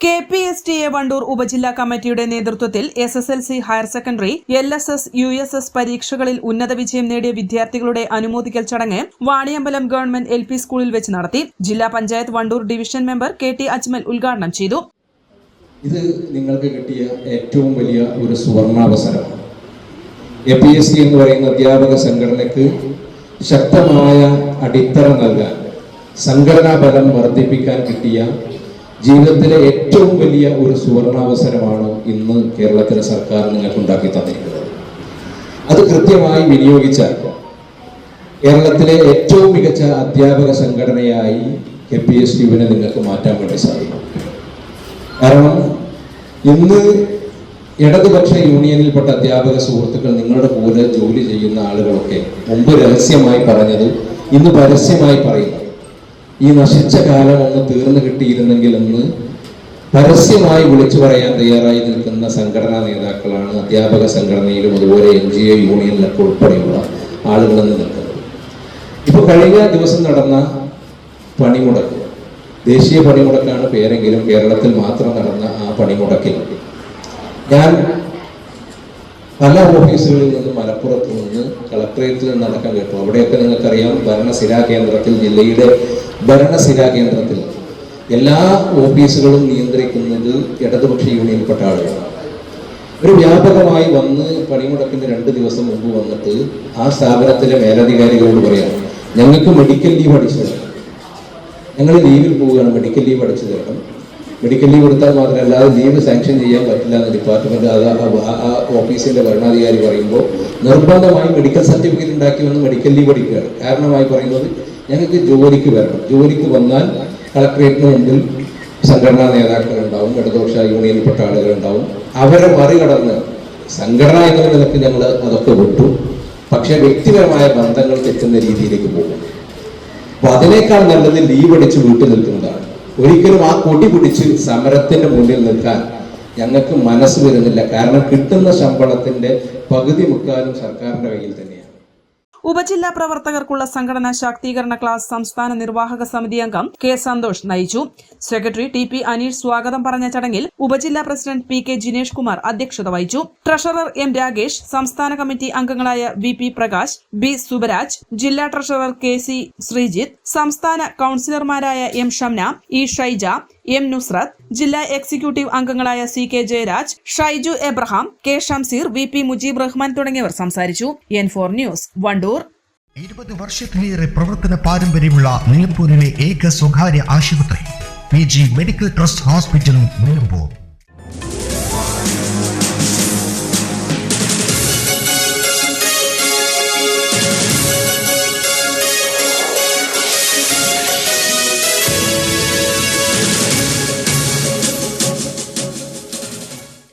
K P S T A Vandoor ഉപജില്ലാ കമ്മിറ്റിയുടെ നേതൃത്വത്തിൽ S S L C higher secondary L S S U S S പരീക്ഷകളിൽ ഉന്നത വിജയം നേടിയ വിദ്യാർത്ഥികളുടെ അനുമോദിക്കൽ ചടങ്ങ് വാണിയമ്പലം ഗവൺമെന്റ് എൽ പി സ്കൂളിൽ വെച്ച് നടത്തി. ജില്ലാ panchayat Wandoor division member K T Ajmal ഉദ്ഘാടനം ചെയ്തു. ഇത് നിങ്ങൾക്ക് കിട്ടിയ ഏറ്റവും വലിയ ഒരു സുവർണാവസരമാണ് എ പി എസ് സി എന്ന് പറയുന്ന അധ്യാപക സംഘടനയ്ക്ക് ശക്തമായ അടിത്തറ നൽകാൻ സംഘടനാ ബലം വർദ്ധിപ്പിക്കാൻ കിട്ടിയ ജീവിതത്തിലെ ഏറ്റവും വലിയ ഒരു സുവർണാവസരമാണ് ഇന്ന് കേരളത്തിലെ സർക്കാർ നിങ്ങൾക്ക് ഉണ്ടാക്കി തന്നിരിക്കുന്നത്. അത് കൃത്യമായി വിനിയോഗിച്ചാൽ കേരളത്തിലെ ഏറ്റവും മികച്ച അധ്യാപക സംഘടനയായി കെ പി എസ് യുവിനെ നിങ്ങൾക്ക് മാറ്റാൻ വേണ്ടി സാധിക്കും. കാരണം ഇന്ന് ഇടതുപക്ഷ യൂണിയനിൽപ്പെട്ട അധ്യാപക സുഹൃത്തുക്കൾ നിങ്ങളുടെ കൂടെ ജോലി ചെയ്യുന്ന ആളുകളൊക്കെ മുമ്പ് രഹസ്യമായി പറഞ്ഞത് ഇന്ന് പരസ്യമായി പറയുന്നു. ഈ നശിച്ച കാലം ഒന്ന് തീർന്നു കിട്ടിയിരുന്നെങ്കിൽ എന്ന് പരസ്യമായി വിളിച്ചു പറയാൻ തയ്യാറായി നിൽക്കുന്ന സംഘടനാ നേതാക്കളാണ് അധ്യാപക സംഘടനയിലും അതുപോലെ എൻ ജി ഒ യൂണിയനിലൊക്കെ ഉൾപ്പെടെയുള്ള ആളുകളെന്ന് നിൽക്കുന്നത്. ഇപ്പൊ കഴിഞ്ഞ ദിവസം നടന്ന പണിമുടക്ക് ദേശീയ പണിമുടക്കാണ് പേരെങ്കിലും കേരളത്തിൽ മാത്രം നടന്ന ആ പണിമുടക്കിൽ. ഞാൻ പല ഓഫീസുകളിൽ നിന്ന് മലപ്പുറത്ത് നിന്ന് കളക്ടറേറ്റിൽ നിന്ന് അടക്കം കേട്ടു. അവിടെയൊക്കെ നിങ്ങൾക്കറിയാം ഭരണസിരാ കേന്ദ്രത്തിൽ ജില്ലയുടെ ഭരണസിരാ കേന്ദ്രത്തിൽ എല്ലാ ഓഫീസുകളും നിയന്ത്രിക്കുന്നത് ഇടതുപക്ഷ യൂണിയനിൽപ്പെട്ട ആളുകളാണ്. ഒരു വ്യാപകമായി വന്ന് പണിമുടക്കിന് രണ്ട് ദിവസം മുമ്പ് വന്നിട്ട് ആ സ്ഥാപനത്തിലെ മേലധികാരികളോട് പറയാം ഞങ്ങൾക്ക് മെഡിക്കൽ ലീവ് അടിച്ചു തരണം. ഞങ്ങൾ ലീവിൽ പോവുകയാണ്. മെഡിക്കൽ ലീവ് അടിച്ചു തരണം. മെഡിക്കൽ ലീവ് എടുത്താൽ മാത്രമല്ല അത് ലീവ് സാങ്ഷൻ ചെയ്യാൻ പറ്റില്ല എന്ന് ഡിപ്പാർട്ട്മെന്റ് അത് ആ ഓഫീസിന്റെ ഭരണാധികാരി പറയുമ്പോൾ നിർബന്ധമായി മെഡിക്കൽ സർട്ടിഫിക്കറ്റ് ഉണ്ടാക്കി വന്ന് മെഡിക്കൽ ലീവ് അടിക്കുകയാണ്. കാരണമായി പറയുന്നത് ഞങ്ങൾക്ക് ജോലിക്ക് വരണം. ജോലിക്ക് വന്നാൽ കളക്ടറേറ്റിന് മുമ്പിൽ സംഘടനാ നേതാക്കൾ ഉണ്ടാവും ഇടതുപക്ഷ യൂണിയനിൽപ്പെട്ട ആളുകൾ ഉണ്ടാവും അവരെ മറികടന്ന് സംഘടന എന്ന നിലയ്ക്ക് ഞങ്ങൾ അതൊക്കെ വിട്ടു. പക്ഷെ വ്യക്തിപരമായ ബന്ധങ്ങൾ തെറ്റുന്ന രീതിയിലേക്ക് പോകും. അപ്പൊ അതിനേക്കാൾ നല്ലത് ലീവ് അടിച്ച് വീട്ടിൽ നിൽക്കുന്നതാണ്. ഒരിക്കലും ആ കൊടി പിടിച്ച് സമരത്തിന്റെ മുന്നിൽ നിൽക്കാൻ ഞങ്ങൾക്ക് മനസ്സ് വരുന്നില്ല. കാരണം കിട്ടുന്ന ശമ്പളത്തിന്റെ പകുതി മുക്കാലും സർക്കാരിന്റെ കയ്യിൽ തന്നെയാണ്. ഉപജില്ലാ പ്രവർത്തകർക്കുള്ള സംഘടനാ ശാക്തീകരണ ക്ലാസ് സംസ്ഥാന നിർവാഹക സമിതി അംഗം കെ സന്തോഷ് നയിച്ചു. സെക്രട്ടറി ടി പി അനീഷ് സ്വാഗതം പറഞ്ഞ ചടങ്ങിൽ ഉപജില്ലാ president P K Jinesh Kumar അധ്യക്ഷത വഹിച്ചു. ട്രഷറർ എം രാഗേഷ് സംസ്ഥാന കമ്മിറ്റി അംഗങ്ങളായ V P Prakash B Subaraj ജില്ലാ ട്രഷറർ കെ സി ശ്രീജിത്ത് സംസ്ഥാന കൌൺസിലർമാരായ M Shamna E Shaija M Nusrath ജില്ലാ എക്സിക്യൂട്ടീവ് അംഗങ്ങളായ C K Jayaraj Shaiju Abraham K Shamseer V P Mujeeb Rahman തുടങ്ങിയവർ സംസാരിച്ചു. N four news Vandoor. ഇരുപത് വർഷത്തിലേറെ പ്രവർത്തന പാരമ്പര്യമുള്ള നിലമ്പൂരിലെ ഏക സ്വകാര്യ ആശുപത്രി പി ജി മെഡിക്കൽ ട്രസ്റ്റ് ഹോസ്പിറ്റലും നിലമ്പൂർ.